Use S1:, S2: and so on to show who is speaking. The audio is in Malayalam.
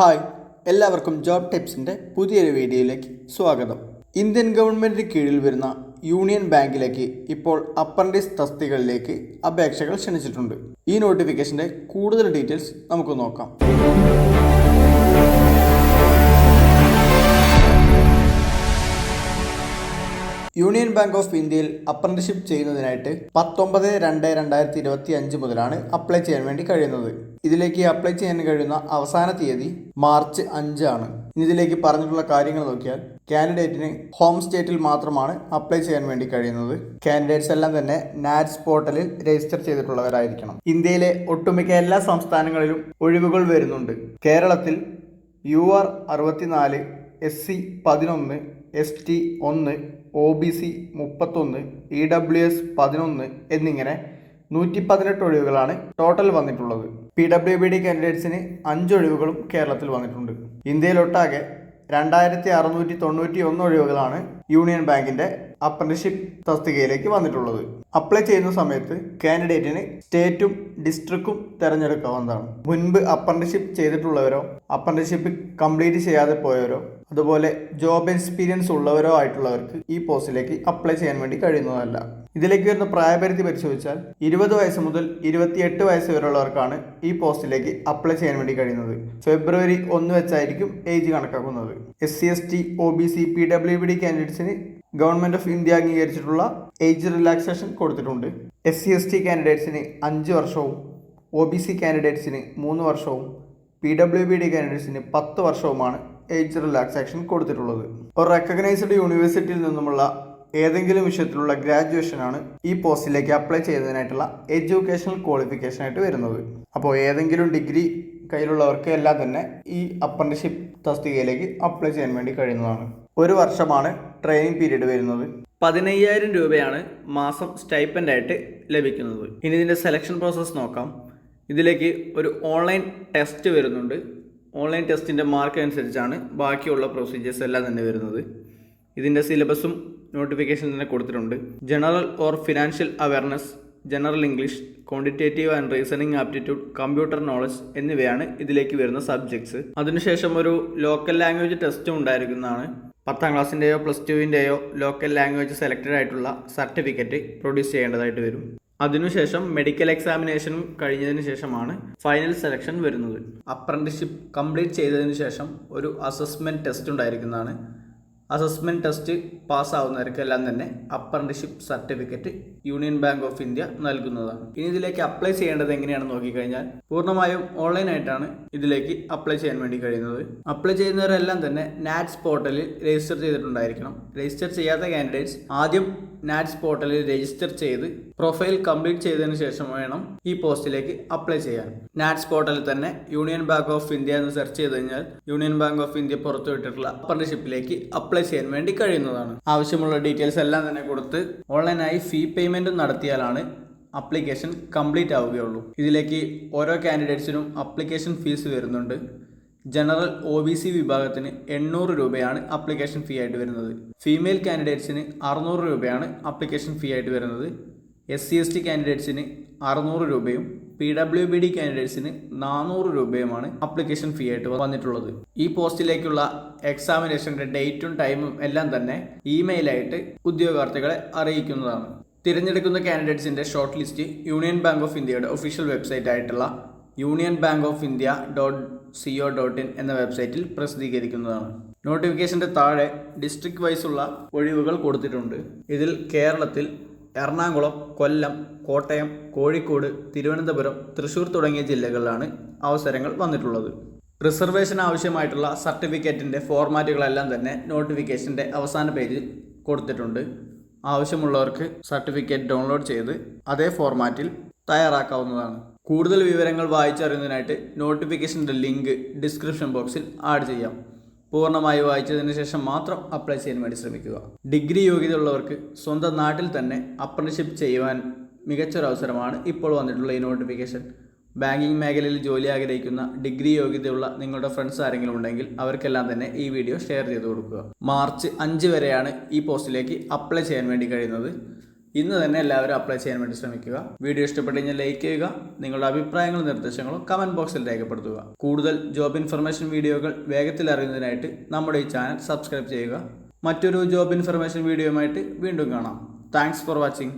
S1: ഹായ് എല്ലാവർക്കും ജോബ് ടിപ്സിന്റെ പുതിയൊരു വീഡിയോയിലേക്ക് സ്വാഗതം. ഇന്ത്യൻ ഗവൺമെന്റിന് കീഴിൽ വരുന്ന യൂണിയൻ ബാങ്കിലേക്ക് ഇപ്പോൾ അപ്രന്റീസ് തസ്തികളിലേക്ക് അപേക്ഷകൾ ക്ഷണിച്ചിട്ടുണ്ട്. ഈ നോട്ടിഫിക്കേഷന്റെ കൂടുതൽ ഡീറ്റെയിൽസ് നമുക്ക് നോക്കാം. യൂണിയൻ ബാങ്ക് ഓഫ് ഇന്ത്യയിൽ അപ്രന്റിഷിപ്പ് ചെയ്യുന്നതിനായിട്ട് പത്തൊമ്പത് രണ്ട് രണ്ടായിരത്തി ഇരുപത്തി അഞ്ച് മുതലാണ് അപ്ലൈ ചെയ്യാൻ വേണ്ടി കഴിയുന്നത്. ഇതിലേക്ക് അപ്ലൈ ചെയ്യാൻ കഴിയുന്ന അവസാന തീയതി മാർച്ച് അഞ്ചാണ് ഇതിലേക്ക് പറഞ്ഞിട്ടുള്ള കാര്യങ്ങൾ നോക്കിയാൽ കാൻഡിഡേറ്റിന് ഹോം സ്റ്റേറ്റിൽ മാത്രമാണ് അപ്ലൈ ചെയ്യാൻ വേണ്ടി കഴിയുന്നത്. കാൻഡിഡേറ്റ്സ് എല്ലാം തന്നെ നാറ്റ്സ് പോർട്ടലിൽ രജിസ്റ്റർ ചെയ്തിട്ടുള്ളവരായിരിക്കണം. ഇന്ത്യയിലെ ഒട്ടുമിക്ക എല്ലാ സംസ്ഥാനങ്ങളിലും ഒഴിവുകൾ വരുന്നുണ്ട്. കേരളത്തിൽ യു ആർ അറുപത്തിനാല് എസ് സി പതിനൊന്ന് എസ് ടി ഒന്ന് ഒ ബി സി മുപ്പത്തൊന്ന് ഇ ഡബ്ല്യു എസ് പതിനൊന്ന് എന്നിങ്ങനെ നൂറ്റി പതിനെട്ട് ഒഴിവുകളാണ് ടോട്ടൽ വന്നിട്ടുള്ളത്. പി ഡബ്ല്യു ബി ഡി കാൻഡിഡേറ്റ്സിന് അഞ്ച് ഒഴിവുകളും കേരളത്തിൽ വന്നിട്ടുണ്ട്. ഇന്ത്യയിലൊട്ടാകെ രണ്ടായിരത്തി അറുന്നൂറ്റി തൊണ്ണൂറ്റി ഒന്ന് ഒഴിവുകളാണ് യൂണിയൻ ബാങ്കിന്റെ അപ്രന്റിഷിപ്പ് തസ്തികയിലേക്ക് വന്നിട്ടുള്ളത്. അപ്ലൈ ചെയ്യുന്ന സമയത്ത് കാൻഡിഡേറ്റിന് സ്റ്റേറ്റും ഡിസ്ട്രിക്റ്റും തിരഞ്ഞെടുക്കാവുന്നതാണ് മുൻപ് അപ്രന്റിഷിപ്പ് ചെയ്തിട്ടുള്ളവരോ അപ്രന്റിഷിപ്പ് കംപ്ലീറ്റ് ചെയ്യാതെ പോയവരോ അതുപോലെ ജോബ് എക്സ്പീരിയൻസ് ഉള്ളവരോ ആയിട്ടുള്ളവർക്ക് ഈ പോസ്റ്റിലേക്ക് അപ്ലൈ ചെയ്യാൻ വേണ്ടി കഴിയുന്നതല്ല. ഇതിലേക്ക് വരുന്ന പ്രായപരിധി പരിശോധിച്ചാൽ ഇരുപത് വയസ്സ് മുതൽ ഇരുപത്തിയെട്ട് വയസ്സ് വരെയുള്ളവർക്കാണ് ഈ പോസ്റ്റിലേക്ക് അപ്ലൈ ചെയ്യാൻ വേണ്ടി കഴിയുന്നത്. ഫെബ്രുവരി ഒന്ന് വെച്ചായിരിക്കും ഏജ് കണക്കാക്കുന്നത്. S C S T O B C P W B D കാൻഡിഡേറ്റ്സിന് government of India അംഗീകരിച്ചിട്ടുള്ള ഏജ് റിലാക്സേഷൻ കൊടുത്തിട്ടുണ്ട്. എസ് സി എസ് ടി കാൻഡിഡേറ്റ്സിന് അഞ്ച് വർഷവും ഒ ബി സി കാൻഡിഡേറ്റ്സിന് മൂന്ന് വർഷവും പി ഡബ്ല്യു ബി ഡി കാൻഡിഡേറ്റ്സിന് പത്ത് വർഷവുമാണ് ഏജ് റിലാക്സേഷൻ കൊടുത്തിട്ടുള്ളത്. ഒരു റെക്കഗ്നൈസ്ഡ് യൂണിവേഴ്സിറ്റിയിൽ നിന്നുമുള്ള ഏതെങ്കിലും വിഷയത്തിലുള്ള ഗ്രാജുവേഷനാണ് ഈ പോസ്റ്റിലേക്ക് അപ്ലൈ ചെയ്യുന്നതിനായിട്ടുള്ള എഡ്യൂക്കേഷണൽ ക്വാളിഫിക്കേഷൻ ആയിട്ട് വരുന്നത്. അപ്പോൾ ഏതെങ്കിലും ഡിഗ്രി കയ്യിലുള്ളവർക്ക് എല്ലാം തന്നെ ഈ അപ്രന്റിഷിപ്പ് തസ്തികയിലേക്ക് അപ്ലൈ ചെയ്യാൻ വേണ്ടി കഴിയുന്നതാണ്. ഒരു വർഷമാണ് ട്രെയിനിങ് പീരീഡ് വരുന്നത്? പതിനയ്യായിരം രൂപയാണ് മാസം സ്റ്റൈപ്പന്റ് ആയിട്ട് ലഭിക്കുന്നത്. ഇനി ഇതിന്റെ സെലക്ഷൻ പ്രോസസ്സ് നോക്കാം. ഇതിലേക്ക് ഒരു ഓൺലൈൻ ടെസ്റ്റ് വരുന്നുണ്ട്. ഓൺലൈൻ ടെസ്റ്റിന്റെ മാർക്ക് അനുസരിച്ചാണ് ബാക്കിയുള്ള പ്രൊസീജിയേഴ്സ് എല്ലാം തന്നെ വരുന്നത്. ഇതിന്റെ സിലബസും നോട്ടിഫിക്കേഷൻ തന്നെ കൊടുത്തിട്ടുണ്ട്. General or financial awareness general English quantitative and reasoning aptitude computer knowledge എന്നിവയാണ് ഇതിലേക്ക് വരുന്ന സബ്ജക്ട്സ്. അതിനുശേഷം ഒരു ലോക്കൽ ലാംഗ്വേജ് ടെസ്റ്റും ഉണ്ടായിരിക്കുന്നതാണ്. പത്താം ക്ലാസ്സിന്റെയോ പ്ലസ് ടുവിന്റെയോ ലോക്കൽ ലാംഗ്വേജ് സെലക്റ്റഡ് ആയിട്ടുള്ള സർട്ടിഫിക്കറ്റ് പ്രൊഡ്യൂസ് ചെയ്യേണ്ടതായിട്ട് വരും. അതിനുശേഷം മെഡിക്കൽ എക്സാമിനേഷനും കഴിഞ്ഞതിന് ശേഷമാണ് ഫൈനൽ സെലക്ഷൻ വരുന്നത്. അപ്രന്റിഷിപ്പ് കംപ്ലീറ്റ് ചെയ്തതിന് ശേഷം ഒരു അസസ്മെന്റ് ടെസ്റ്റ് ഉണ്ടായിരിക്കുന്നതാണ്. അസസ്മെന്റ് ടെസ്റ്റ് പാസ്സാവുന്നവർക്കെല്ലാം തന്നെ apprenticeship certificate Union Bank of India നൽകുന്നതാണ്. ഇനി ഇതിലേക്ക് അപ്ലൈ ചെയ്യേണ്ടത് എങ്ങനെയാണെന്ന് നോക്കിക്കഴിഞ്ഞാൽ പൂർണമായും ഓൺലൈനായിട്ടാണ് ഇതിലേക്ക് അപ്ലൈ ചെയ്യാൻ വേണ്ടി കഴിയുന്നത്. അപ്ലൈ ചെയ്യുന്നവരെല്ലാം തന്നെ നാറ്റ്സ് പോർട്ടലിൽ രജിസ്റ്റർ ചെയ്തിട്ടുണ്ടായിരിക്കണം. രജിസ്റ്റർ ചെയ്യാത്ത കാൻഡിഡേറ്റ്സ് ആദ്യം നാറ്റ്സ് പോർട്ടലിൽ രജിസ്റ്റർ ചെയ്ത് പ്രൊഫൈൽ കംപ്ലീറ്റ് ചെയ്തതിന് ശേഷം വേണം ഈ പോസ്റ്റിലേക്ക് അപ്ലൈ ചെയ്യാൻ. നാറ്റ്സ് പോർട്ടലിൽ തന്നെ യൂണിയൻ ബാങ്ക് ഓഫ് ഇന്ത്യ എന്ന് സെർച്ച് ചെയ്ത് കഴിഞ്ഞാൽ യൂണിയൻ ബാങ്ക് ഓഫ് ഇന്ത്യ പുറത്തുവിട്ടിട്ടുള്ള അപ്രന്റിഷിപ്പിലേക്ക് അപ്ലൈ ചെയ്യാൻ വേണ്ടി കഴിയുന്നതാണ്. ആവശ്യമുള്ള ഡീറ്റെയിൽസ് എല്ലാം തന്നെ കൊടുത്ത് ഓൺലൈനായി ഫീ പേയ്മെന്റും നടത്തിയാലാണ് അപ്ലിക്കേഷൻ കംപ്ലീറ്റ് ആവുകയുള്ളൂ. ഇതിലേക്ക് ഓരോ കാൻഡിഡേറ്റ്സിനും അപ്ലിക്കേഷൻ ഫീസ് വരുന്നുണ്ട്. ജനറൽ ഒ ബി സി വിഭാഗത്തിന് എണ്ണൂറ് രൂപയാണ് അപ്ലിക്കേഷൻ ഫീ ആയിട്ട് വരുന്നത്. ഫീമെയിൽ കാൻഡിഡേറ്റ്സിന് അറുന്നൂറ് രൂപയാണ് അപ്ലിക്കേഷൻ ഫീ ആയിട്ട് വരുന്നത്. എസ് സി എസ് ടി കാൻഡിഡേറ്റ്സിന് അറുന്നൂറ് രൂപയും പി ഡബ്ല്യു ബി ഡി കാൻഡിഡേറ്റ്സിന് നാനൂറ് രൂപയുമാണ് അപ്ലിക്കേഷൻ ഫീ ആയിട്ട് വന്നിട്ടുള്ളത്. ഈ പോസ്റ്റിലേക്കുള്ള എക്സാമിനേഷന്റെ ഡേറ്റും ടൈമും എല്ലാം തന്നെ ഇമെയിലായിട്ട് ഉദ്യോഗാർത്ഥികളെ അറിയിക്കുന്നതാണ്. തിരഞ്ഞെടുക്കുന്ന കാൻഡിഡേറ്റ്സിന്റെ short list Union Bank of ഇന്ത്യയുടെ ഒഫീഷ്യൽ വെബ്സൈറ്റ് ആയിട്ടുള്ള Union Bank of India dot C O dot in എന്ന വെബ്സൈറ്റിൽ പ്രസിദ്ധീകരിക്കുന്നതാണ്. നോട്ടിഫിക്കേഷന്റെ താഴെ ഡിസ്ട്രിക്ട് വൈസുള്ള ഒഴിവുകൾ കൊടുത്തിട്ടുണ്ട്. ഇതിൽ കേരളത്തിൽ എറണാകുളം കൊല്ലം കോട്ടയം കോഴിക്കോട് തിരുവനന്തപുരം തൃശൂർ തുടങ്ങിയ ജില്ലകളിലാണ് അവസരങ്ങൾ വന്നിട്ടുള്ളത്. റിസർവേഷൻ ആവശ്യമായിട്ടുള്ള സർട്ടിഫിക്കറ്റിന്റെ ഫോർമാറ്റുകളെല്ലാം തന്നെ നോട്ടിഫിക്കേഷന്റെ അവസാന പേജിൽ കൊടുത്തിട്ടുണ്ട്. ആവശ്യമുള്ളവർക്ക് സർട്ടിഫിക്കറ്റ് ഡൗൺലോഡ് ചെയ്ത് അതേ ഫോർമാറ്റിൽ തയ്യാറാക്കാവുന്നതാണ്. കൂടുതൽ വിവരങ്ങൾ വായിച്ചറിയുന്നതിനായിട്ട് നോട്ടിഫിക്കേഷന്റെ ലിങ്ക് ഡിസ്ക്രിപ്ഷൻ ബോക്സിൽ ആഡ് ചെയ്യാം. പൂർണമായി വായിച്ചതിന് ശേഷം മാത്രം അപ്ലൈ ചെയ്യാൻ വേണ്ടി ശ്രമിക്കുക. ഡിഗ്രി യോഗ്യതയുള്ളവർക്ക് സ്വന്തം നാട്ടിൽ തന്നെ അപ്രന്റിഷിപ്പ് ചെയ്യുവാൻ മികച്ചൊരവസരമാണ് ഇപ്പോൾ വന്നിട്ടുള്ള ഈ നോട്ടിഫിക്കേഷൻ ബാങ്കിങ് മേഖലയിൽ ജോലി ആഗ്രഹിക്കുന്ന ഡിഗ്രി യോഗ്യതയുള്ള നിങ്ങളുടെ ഫ്രണ്ട്സ് ആരെങ്കിലും ഉണ്ടെങ്കിൽ അവർക്കെല്ലാം തന്നെ ഈ വീഡിയോ ഷെയർ ചെയ്ത് കൊടുക്കുക. മാർച്ച് അഞ്ച് വരെയാണ് ഈ പോസ്റ്റിലേക്ക് അപ്ലൈ ചെയ്യാൻ വേണ്ടി കഴിയുന്നത്. ഇന്ന് തന്നെ എല്ലാവരും അപ്ലൈ ചെയ്യാൻ വേണ്ടി ശ്രമിക്കുക. വീഡിയോ ഇഷ്ടപ്പെട്ട് കഴിഞ്ഞാൽ ലൈക്ക് ചെയ്യുക. നിങ്ങളുടെ അഭിപ്രായങ്ങളും നിർദ്ദേശങ്ങളും കമന്റ് ബോക്സിൽ രേഖപ്പെടുത്തുക. കൂടുതൽ ജോബ് ഇൻഫർമേഷൻ വീഡിയോകൾ വേഗത്തിൽ അറിയുന്നതിനായിട്ട് നമ്മുടെ ഈ ചാനൽ സബ്സ്ക്രൈബ് ചെയ്യുക. മറ്റൊരു ജോബ് ഇൻഫർമേഷൻ വീഡിയോയുമായിട്ട് വീണ്ടും കാണാം. Thanks for watching